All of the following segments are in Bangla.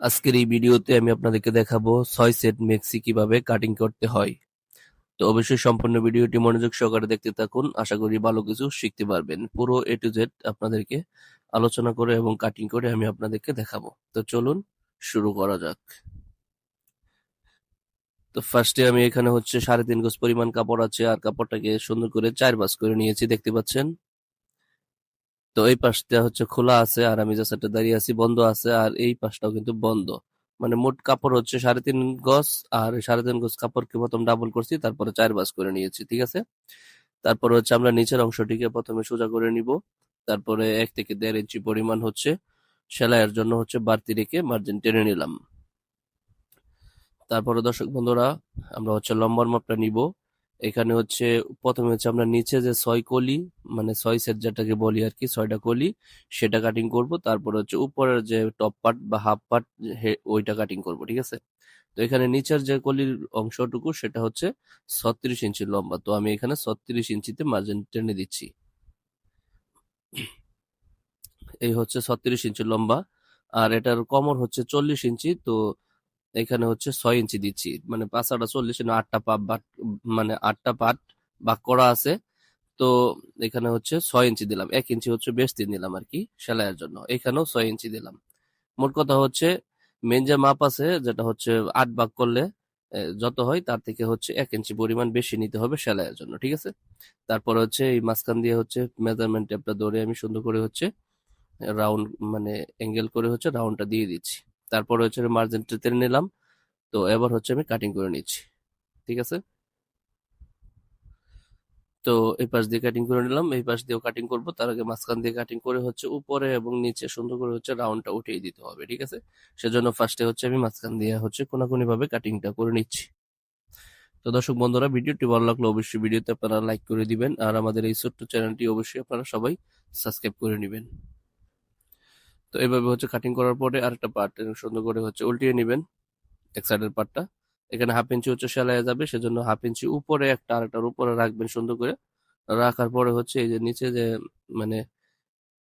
আজকের এই ভিডিওতে আমি আপনাদেরকে দেখাবো ছয় সেট মেক্সি কীভাবে কাটিং করতে হয়। তো অবশ্যই সম্পূর্ণ ভিডিওটি মনোযোগ সহকারে দেখতে থাকুন, আশা করি ভালো কিছু শিখতে পারবেন। পুরো এ টু জেড আপনাদেরকে আলোচনা করে এবং কাটিং করে আমি আপনাদেরকে দেখাবো। তো চলুন শুরু করা যাক। তো ফার্স্টে আমি এখানে হচ্ছে সাড়ে তিন গজ পরিমাণ কাপড় আছে, আর কাপড়টাকে সুন্দর করে চার বাস করে নিয়েছি, দেখতে পাচ্ছেন? তো এই পাশটা হচ্ছে খোলা আছে আর আমি যে সাইডে দাঁড়িয়ে আছি, বন্ধ আছে আর এই পাশটাও কিন্তু বন্ধ। মানে মোট কাপড় হচ্ছে সাড়ে তিন গজ আর সাড়ে তিন গজ কাপড়কে প্রথম ডাবল করছি, তারপরে চার বাস করে নিয়েছি, ঠিক আছে? তারপরে হচ্ছে আমরা নিচের অংশটিকে প্রথমে সোজা করে নিব, তারপরে এক থেকে দেড় ইঞ্চি পরিমাণ হচ্ছে সেলাইয়ের জন্য হচ্ছে বাড়তি রেখে মার্জিন টেনে নিলাম। তারপরে দর্শক বন্ধুরা, আমরা হচ্ছে লম্বার মাপটা নিব। এখানে হচ্ছে প্রথমে হচ্ছে আমরা নিচে যে ছয় কলি মানে ছয় সেট যেটাকে বলি আর কি, ছয়টা কলি, সেটা কাটিং করব। তারপরে হচ্ছে উপরের যে টপ পার্ট বা হাফ পার্ট ওইটা কাটিং করব, ঠিক আছে? তো এখানে নিচের যে কলির অংশটুকু, সেটা হচ্ছে ছত্রিশ ইঞ্চি লম্বা। তো আমি এখানে ছত্রিশ ইঞ্চিতে মার্জিন টেনে দিচ্ছি। এই হচ্ছে ছত্রিশ ইঞ্চি লম্বা। আর এটার কমর হচ্ছে চল্লিশ ইঞ্চি, তো এখানে হচ্ছে ছয় ইঞ্চি দিচ্ছি। মানে পাঁচাটা চল্লিশ আটটা পা মানে আটটা পাট বাক করা আছে। তো এখানে হচ্ছে ছয় ইঞ্চি দিলাম। এক ইঞ্চি হচ্ছে বেশি দিলাম আর কি সেলাইয়ের জন্য। এখানেও ছয় ইঞ্চি দিলাম। মোট কথা হচ্ছে মেন যে মাপ আছে, যেটা হচ্ছে আট ভাগ করলে যত হয় তার থেকে হচ্ছে এক ইঞ্চি পরিমাণ বেশি নিতে হবে সেলাইয়ের জন্য, ঠিক আছে? তারপর হচ্ছে এই মাঝখান দিয়ে হচ্ছে মেজারমেন্ট টেপটা ধরে আমি সুন্দর করে হচ্ছে রাউন্ড মানে অ্যাঙ্গেল করে হচ্ছে রাউন্ডটা দিয়ে দিচ্ছি। তারপরে হচ্ছে মার্জিনটা নিলাম। তো এবার হচ্ছে আমি কাটিং করে নিচ্ছি, ঠিক আছে? তো এই পাশ দিয়ে কাটিং করে নিলাম, এই পাশ দিয়েও কাটিং করব। তার আগে মাঝখান দিয়ে কাটিং করে হচ্ছে উপরে এবং নিচে সুন্দর করে হচ্ছে রাউন্ডটা উঠিয়ে দিতে হবে, ঠিক আছে? সেজন্য ফার্স্টে হচ্ছে আমি মাঝখান দিয়ে হচ্ছে কোনাকুনি ভাবে কাটিংটা করে নিচ্ছি। তো দর্শক বন্ধুরা, ভিডিওটি ভালো লাগল অবশ্যই ভিডিওতে আপনারা লাইক করে দিবেন, আর আমাদের এই ছোট্ট চ্যানেলটি অবশ্যই আপনারা সবাই সাবস্ক্রাইব করে নেবেন। তো এইভাবে হচ্ছে কাটিং করার পরে আরেকটা পার্ট সুন্দর করে হচ্ছে উল্টিয়ে নেবেন, এক সাইডের পার্টটা এখানে হাফ ইঞ্চি হচ্ছে সেলাই যাবে, সেজন্য হাফ ইঞ্চি উপরে একটা আরেকটার উপরে রাখবেন সুন্দর করে। রাখার পরে হচ্ছে এই যে নিচে যে মানে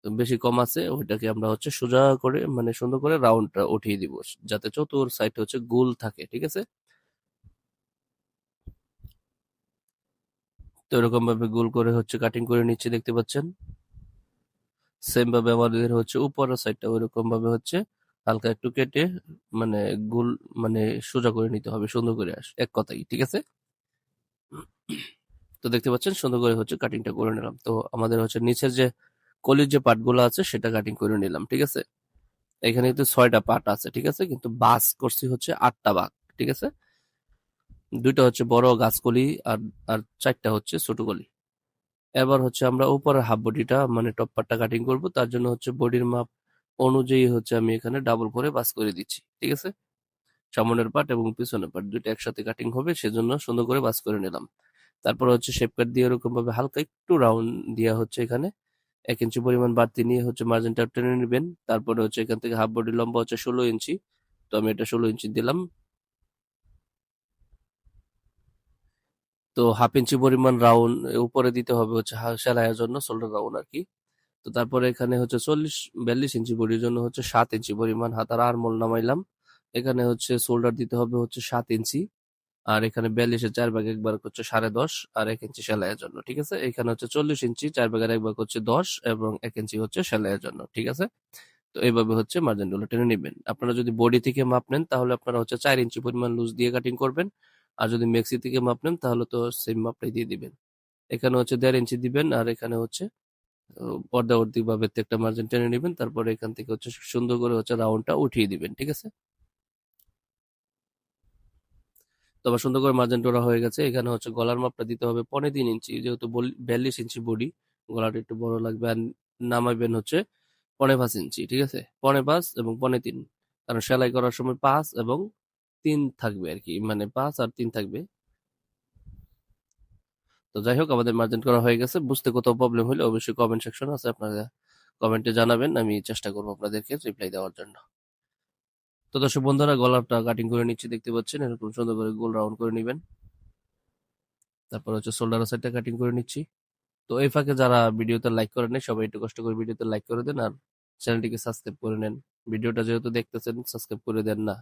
বেশি কম আছে, ওইটাকে আমরা হচ্ছে সোজা করে মানে সুন্দর করে রাউন্ডটা উঠিয়ে দিব, যাতে চতুর সাইড হচ্ছে গোল থাকে, ঠিক আছে? তো এরকম ভাবে গোল করে হচ্ছে কাটিং করে নিচ্ছে, দেখতে পাচ্ছেন? সেম ভাবে আমাদের হচ্ছে উপরের সাইডটা ওইরকম ভাবে হচ্ছে হালকা একটু কেটে মানে গোল মানে সোজা করে নিতে হবে, সুন্দর করে আস, এক কথাই ঠিক আছে? তো দেখতে পাচ্ছেন, সুন্দর করে হচ্ছে কাটিংটা করে নিলাম। তো আমাদের হচ্ছে নিচের যে কলির যে পার্টগুলো আছে, সেটা কাটিং করে নিলাম, ঠিক আছে? এখানে কিন্তু ছয়টা পার্ট আছে, ঠিক আছে? কিন্তু বাস করছি হচ্ছে আটটা বাঘ, ঠিক আছে? দুইটা হচ্ছে বড় গাছকলি আর আর চারটা হচ্ছে ছোট কলি। এবার হচ্ছে আমরা উপরের হাফ বডিটা মানে টপ পার্টটা কাটিং করব, তার জন্য হচ্ছে বডির মাপ অনুযায়ী হচ্ছে আমি এখানে ডাবল করে বাস করে দিচ্ছি, ঠিক আছে? সামনের পার্ট এবং পিছনের পার্ট দুইটা একসাথে কাটিং হবে, সেজন্য সুন্দর করে বাস করে নিলাম। তারপর হচ্ছে শেপ কাট দিয়ে এরকম ভাবে হালকা একটু রাউন্ড দেওয়া হচ্ছে এখানে। এক ইঞ্চি পরিমাণ বাড়তি নিয়ে হচ্ছে মার্জিনটা টেনে নেবেন। তারপরে হচ্ছে এখান থেকে হাফ বডি লম্বা হচ্ছে ষোলো ইঞ্চি তো আমি এটা ষোলো ইঞ্চি দিলাম। তো হাফ ইঞ্চি পরিমাণ রাউন্ড উপরে দিতে হবে হচ্ছে সেলাইয়ের জন্য শোল্ডার রাউন্ড আর কি। তো তারপরে এখানে হচ্ছে চল্লিশ, বিয়াল্লিশ ইঞ্চি বডির জন্য হচ্ছে সাত ইঞ্চি পরিমাণ হাতার আরমোল নামাইলাম। এখানে হচ্ছে শোল্ডার দিতে হবে হচ্ছে সাত ইঞ্চি। আর এখানে বিয়াল্লিশের চার ভাগ একবার হচ্ছে সাড়ে দশ আর এক ইঞ্চি সেলাইয়ের জন্য, ঠিক আছে? এখানে হচ্ছে চল্লিশ ইঞ্চি, চার ভাগের এক ভাগ হচ্ছে দশ এবং এক ইঞ্চি হচ্ছে সেলাইয়ের জন্য, ঠিক আছে? তো এইভাবে হচ্ছে মার্জিনগুলো টেনে নেবেন। আপনারা যদি বডি থেকে মাপ নেন, তাহলে আপনারা হচ্ছে চার ইঞ্চি পরিমাণ লুজ দিয়ে কাটিং করবেন। আর যদি মেক্সি থেকে মাপ নেন, তাহলে তো সেম মাপটাই দিয়ে দিবেন। এখানে হচ্ছে দেড় ইঞ্চি দিবেন আর এখানে হচ্ছে পর্দাবর্তী ভাবে একটা মার্জিন টেনে নেবেন, তারপরে এখান থেকে হচ্ছে সুন্দর করে হচ্ছে রাউন্ডটা উঠিয়ে দিবেন, ঠিক আছে? তো আবার সুন্দর করে মার্জিন টোরা হয়ে গেছে। এখানে হচ্ছে গলার মাপটা দিতে হবে পনে তিন ইঞ্চি, যেহেতু বিয়াল্লিশ ইঞ্চি বডি গলাটা একটু বড় লাগবে আর নামাইবেন হচ্ছে পনে পাঁচ ইঞ্চি, ঠিক আছে? পনে পাঁচ এবং পনে তিন, কারণ সেলাই করার সময় পাঁচ এবং তিন থাকবে আর কি মানে পাঁচ আর তিন থাকবে। তো যাই হোক, আমাদের মার্জিন করা হয়ে গেছে। বুঝতে কোথাও প্রবলেম হলে অবশ্যই কমেন্ট সেকশন আছে, আপনারা কমেন্টে জানাবেন, আমি চেষ্টা করব আপনাদেরকে রিপ্লাই দেওয়ার জন্য। তো দর্শক বন্ধুরা, গলাটা কাটিং করে নিচ্ছি, দেখতে পাচ্ছেন? এরকম সুন্দর করে গোল রাউন্ড করে নেবেন। তারপর হচ্ছে শোল্ডার সাইডটা কাটিং করে নিচ্ছি। তো এই ফাঁকে যারা ভিডিওতে লাইক করে নেন সবাই একটু কষ্ট করে ভিডিওতে লাইক করে দেন আর চ্যানেলটিকে সাবস্ক্রাইব করে নেন। ভিডিওটা যেহেতু দেখতেছেন সাবস্ক্রাইব করে দেন না।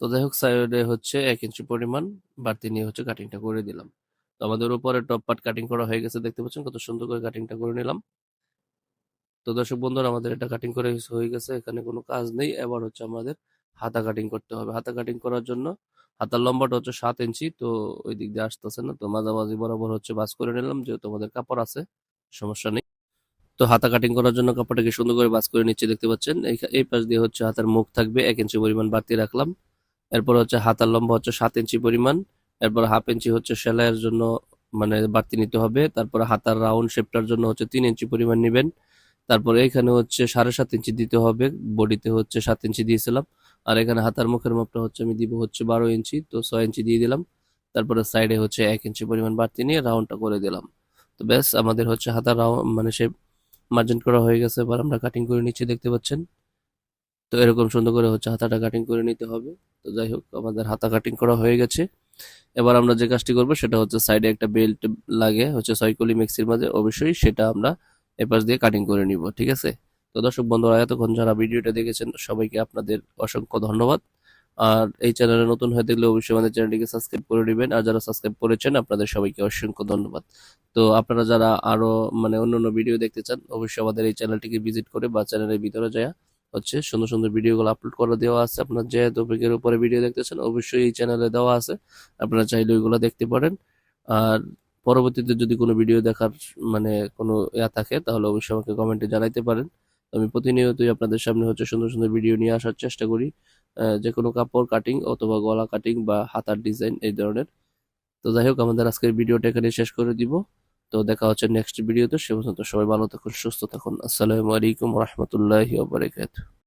তো যাই হোক সাইডে হচ্ছে এক ইঞ্চি পরিমাণ বাড়তি নিয়ে হচ্ছে কাটিংটা করে দিলাম। তো আমাদের উপরে টপ পার্ট কাটিং করা হয়ে গেছে, দেখতে পাচ্ছেন কত সুন্দর করে কাটিংটা করে নিলাম। তো দর্শক বন্ধুরা, আমাদের এটা কাটিং করে হয়ে গেছে, এখানে কোনো কাজ নেই। এবার হচ্ছে আমাদের হাতা কাটিং করতে হবে। হাতা কাটিং করার জন্য হাতার লম্বাটা হচ্ছে সাত ইঞ্চি, তো ওই দিক দিয়ে আসতেছে না। তো মাঝামাঝি বরাবর হচ্ছে বাস করে নিলাম, যেহেতু আমাদের কাপড় আছে, সমস্যা নেই। তো হাতা কাটিং করার জন্য কাপড়টাকে সুন্দর করে বাস করে নিচ্ছে, দেখতে পাচ্ছেন। এই- পাশ দিয়ে হচ্ছে হাতার মুখ থাকবে, এক ইঞ্চি পরিমাণ বাড়তি রাখলাম। এরপর হচ্ছে হাতার লম্বা হচ্ছে সাত ইঞ্চি পরিমাণ, এরপর হাফ ইঞ্চি হচ্ছে সেলাইয়ের জন্য মানে বাড়তি নিতে হবে, তারপর হাতার রাউন্ড শেপটার জন্য হচ্ছে তিন ইঞ্চি পরিমাণ নেবেন, তারপর এখানে হচ্ছে সাড়ে সাত ইঞ্চি দিতে হবে, বডিতে হচ্ছে সাত ইঞ্চি দিয়েছিলাম, আর এখানে হাতার মুখের মাপটা হচ্ছে আমি দিব হচ্ছে বারো ইঞ্চি, তো ছয় ইঞ্চি দিয়ে দিলাম, তারপরে সাইডে হচ্ছে এক ইঞ্চি পরিমাণ বাড়তি নিয়ে রাউন্ডটা করে দিলাম, তো ব্যাস আমাদের হচ্ছে হাতার রাউন্ড মানে সে মার্জিন করা হয়ে গেছে, এবার আমরা কাটিং করে নিচ্ছি দেখতে পাচ্ছেন। তো এরকম সুন্দর করে হচ্ছে হাতাটা কাটিং করে নিতে হবে। তো যাই হোক, আমাদের হাতা কাটিং করা হয়ে গেছে। এবার আমরা যে কাজটি করব সেটা হচ্ছে সাইডে একটা বেল্ট লাগে, হচ্ছে সাইকলি মিক্সির মাঝে। অবশ্যই সেটা আমরা এপাশ দিয়ে কাটিং করে নিব, ঠিক আছে? তো দর্শক বন্ধুরা, এতক্ষণ যারা ভিডিওটা দেখেছেন, সবাইকে আপনাদের অসংখ্য ধন্যবাদ। আর এই চ্যানেলে নতুন হয়ে থাকলে অবশ্যই আমাদের চ্যানেলটিকে সাবস্ক্রাইব করে নেবেন আর যারা সাবস্ক্রাইব করেছেন, আপনাদের সবাইকে অসংখ্য ধন্যবাদ। তো আপনারা যারা আরও মানে অন্য অন্য ভিডিও দেখতে চান, অবশ্যই আমাদের এই চ্যানেলটিকে ভিজিট করে বা চ্যানেলের ভিতরে যায় হচ্ছে সুন্দর সুন্দর ভিডিওগুলো আপলোড করে দেওয়া আছে। আপনার যে টপিকের উপরে ভিডিও দেখতেছেন, অবশ্যই এই চ্যানেলে দেওয়া আছে। আপনারা চাইলে ওইগুলো দেখতে পারেন। আর পরবর্তীতে যদি কোনো ভিডিও দেখার মানে কোনো ইয়া থাকে, তাহলে অবশ্যই আমাকে কমেন্টে জানাইতে পারেন। আমি প্রতিনিয়তই আপনাদের সামনে হচ্ছে সুন্দর সুন্দর ভিডিও নিয়ে আসার চেষ্টা করি। যে কোনো কাপড় কাটিং অথবা গলা কাটিং বা হাতার ডিজাইন এই ধরনের। তো যাই হোক, আমাদের আজকের ভিডিওটা এখানে শেষ করে দিব। তো দেখা হচ্ছে নেক্সট ভিডিওতে সে পর্যন্ত সবাই ভালো থাকুন, সুস্থ থাকুন। আসসালামু আলাইকুম রহমতুল্লাহ